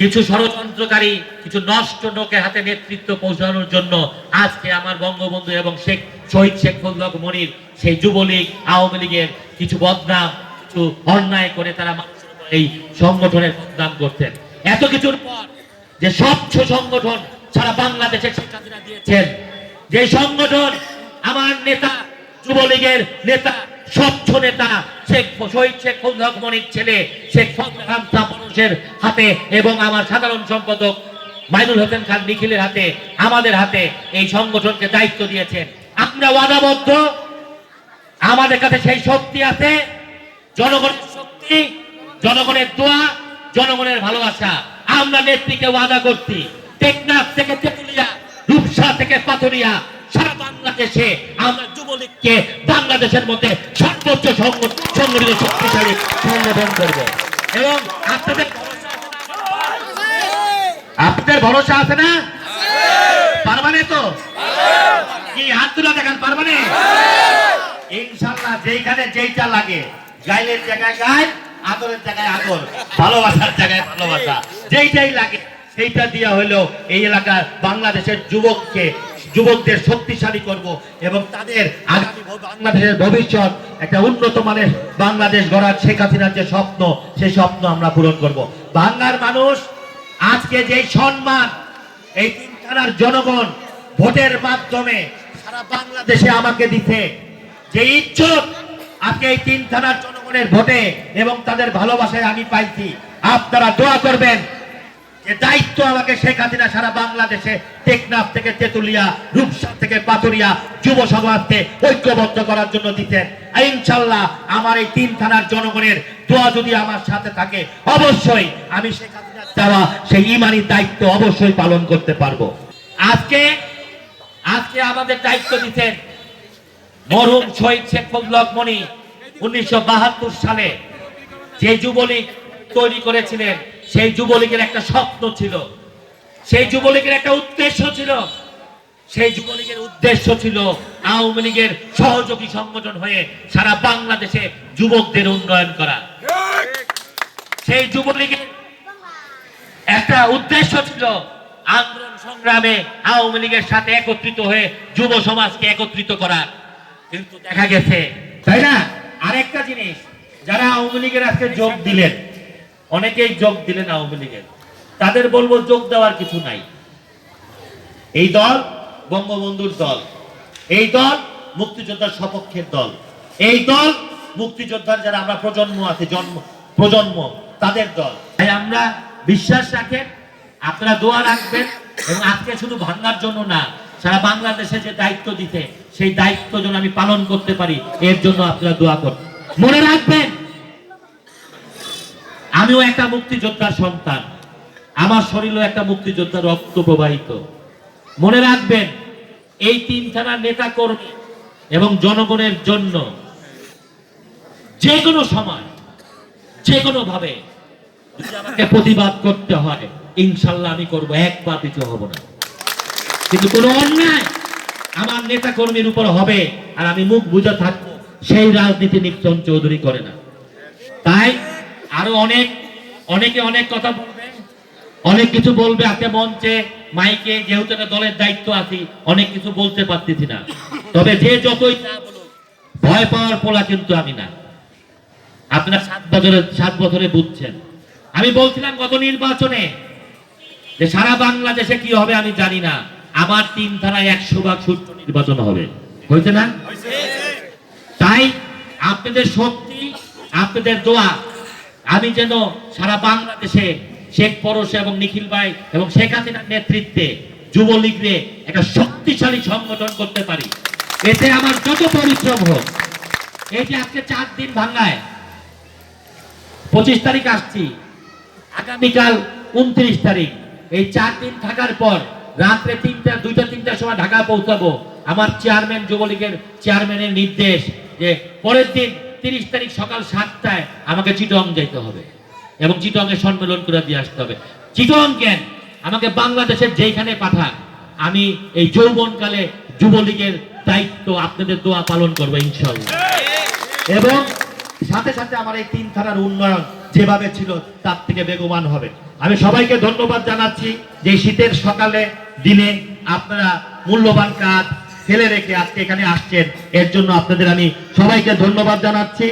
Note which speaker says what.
Speaker 1: কিছু ষড়যন্ত্রকারী, কিছু নষ্ট লোকের হাতে নেতৃত্ব পৌঁছানোর জন্য আজকে আমার বঙ্গবন্ধু এবং শেখ, শহীদ শেখ ফজলক মনির সেই যুবলীগ, আওয়ামী লীগের কিছু বদনাম, কিছু অন্যায় করে তারা এই সংগঠনের বদনাম করতেন এত কিছুর পর যে স্বচ্ছ সংগঠন সারা বাংলাদেশে হাসিনা দিয়েছেন, যে সংগঠন আমার নেতা, যুবলীগের নেতা স্বচ্ছ নেতা শেখ শহীদ শেখ ফজল মনির ছেলে, শেখ ফজল মানুষের হাতে এবং আমার সাধারণ সম্পাদক মাইনুল হোসেন খান নিখিলের হাতে, আমাদের হাতে এই সংগঠনকে দায়িত্ব দিয়েছেন। আমরা ওয়াদাবদ্ধ। আমাদের কাছে সেই শক্তি আছে, জনগণের শক্তি, জনগণের দোয়া, জনগণের ভালোবাসা। আমরা নেত্রীকে ওয়াদা করছি। টেকনাফ থেকে তেতুলিয়া, রূপসা থেকে পাথরিয়া বাংলাদেশে আমরা যুবলীগকে বাংলাদেশের মধ্যে সর্বোচ্চ সংগঠিত শক্তিশালী সংগঠন করব। এবং আপনাদের? আপনাদের ভরসা আছে না? পারবানে তো? কি হাত তুলে দেখান, পারবানে? ইনশাল্লাহ যেইখানে যেইটা লাগে, গাইলের জায়গায় গাইল আদরের জায়গায় আদর, ভালোবাসার জায়গায় ভালোবাসা। যেইটাই লাগে, সেইটা দিয়া হলেও এই এলাকার বাংলাদেশের যুবককে যুবকদের শক্তিশালী করব এবং তাদের আগামী বাংলাদেশের ভবিষ্যৎ, একটা উন্নত মানের বাংলাদেশ গড়ার শেখ হাসিনার যে স্বপ্ন সেই স্বপ্ন আমরা পূরণ করব। বাংলার মানুষ আজকে যে সম্মান, এই তিনখানার জনগণ ভোটের মাধ্যমে সারা বাংলাদেশে আমাকে দিতে যে ইচ্ছুক আজকে এই তিন থানার জনগণের ভোটে এবং তাদের ভালোবাসায় আমি পাইছি। আপনারা দোয়া করবেন যে দায়িত্ব আমাকে শেখ হাসিনা সারা বাংলাদেশে টেকনাফ থেকে তেতুলিয়া, রূপসা থেকে পাথরিয়া যুব সমাজকে ঐক্যবদ্ধ করার জন্য দিতেন। ইনশাল্লাহ আমার এই তিন থানার জনগণের দোয়া যদি আমার সাথে থাকে, অবশ্যই আমি শেখ হাসিনার দেওয়া সেই ইমানি দায়িত্ব অবশ্যই পালন করতে পারব। আজকে আজকে আমাদের দায়িত্ব দিতেন মরহুম শহীদ শেখ ফজলক মনি উনিশশো বাহাত্তর সালে যে যুবলীগ তৈরি করেছিলেন। সেই যুবলীগের একটা স্বপ্ন ছিল। সেই যুবলীগের একটা উদ্দেশ্য ছিল। সেই যুবলীগের উদ্দেশ্য ছিল আওয়ামী লীগের সহযোগী সংগঠন হয়ে সারা বাংলাদেশে যুবকদের উন্নয়ন করা। সেই যুবলীগের একটা উদ্দেশ্য ছিল আন্দোলন সংগ্রামে আওয়ামী লীগের সাথে একত্রিত হয়ে যুব সমাজকে একত্রিত করা। কিন্তু দেখা গেছে, তাই না? আরেকটা জিনিস, যারা আওয়ামী লীগের আজকে যোগ দিলেন অনেকেই যোগ দিলেন আওয়ামী লীগের। তাদের বলব যোগ দেওয়ার কিছু নাই। এই দল বঙ্গবন্ধুর দল, এই দল মুক্তিযোদ্ধার সপক্ষের দল, এই দল মুক্তিযোদ্ধার যারা আমরা প্রজন্ম আছে, জন্ম, প্রজন্ম, তাদের দল। তাই আমরা বিশ্বাস রাখেন, আপনারা দোয়া রাখবেন এবং আজকে শুধু ভাঙ্গার জন্য না, সারা বাংলাদেশে যে দায়িত্ব দিতে, সেই দায়িত্ব যেন আমি পালন করতে পারি, এর জন্য আপনারা দোয়া করবেন মনে রাখবেন আমিও একটা মুক্তিযোদ্ধার সন্তান। আমার শরীরও একটা মুক্তিযোদ্ধার রক্ত প্রবাহিত। মনে রাখবেন, এই তিন থানার নেতা কর্মী এবং জনগণের জন্য যে কোনো সময় যে কোনো ভাবে আমাকে প্রতিবাদ করতে হয়, ইনশাল্লাহ আমি করব, একবার পিছু হব না। কিন্তু কোনো অন্যায় আমার নেতা কর্মীর উপর হবে আর আমি মুখ বুঝে থাকব, সেই রাজনীতি নিক্সন চৌধুরী করে না। তাই আরও অনেক অনেকে অনেক কথা বলবে অনেক কিছু বলবে আজকে মঞ্চে মাইকে যেহেতু একটা দলের দায়িত্ব আছি অনেক কিছু বলতে পারতেছি না। তবে যে যতই ভয় পাওয়ার পোলা কিন্তু আমি না। আপনারা সাত বছরে সাত বছরে বুঝছেন। আমি বলছিলাম গত নির্বাচনে যে সারা বাংলাদেশে কি হবে আমি জানি না। আমার তিন থানায় একশো ভাগ সূত্র নির্বাচন হবে। হয়েছে না? তাই আপনাদের শক্তি আপনাদের দোয়া আমি যেন সারা বাংলাদেশে শেখ পরশ এবং নিখিল ভাই এবং শেখ হাসিনার নেতৃত্বে যুবলীগরে একটা শক্তিশালী সংগঠন করতে পারি। এতে আমার যত পরিশ্রম হোক, এই যে আজকে চার দিন ভাঙায়, পঁচিশ তারিখ আসছি, আগামীকাল উনত্রিশ তারিখ, এই চার দিন থাকার পর রাত্রে তিনটা, দুইটা, তিনটার সময় ঢাকা পৌঁছাবো। আমার চেয়ারম্যান যুবলীগের চেয়ারম্যানের নির্দেশ যে পরের দিন তিরিশ তারিখ সকাল সাতটায় আমাকে চিটং যেতে হবে এবং চিটংয়ে সম্মেলন করে দিয়ে আসতে হবে। চিটং কেন? আমাকে বাংলাদেশের যেইখানে পাঠান আমি এই যৌবনকালে যুবলীগের দায়িত্ব আপনাদের দোয়া পালন করব ইনশাল্লাহ। এবং সাথে সাথে আমার এই তিন থানার উন্নয়ন যেভাবে ছিল, তার থেকে বেগবান হবে। আমি সবাইকে ধন্যবাদ জানাচ্ছি যে শীতের সকালে দিনে আপনারা মূল্যবান কাজ ফেলে রেখে আজকে এখানে আসছেন। এর জন্য আপনাদের আমি সবাইকে ধন্যবাদ জানাচ্ছি।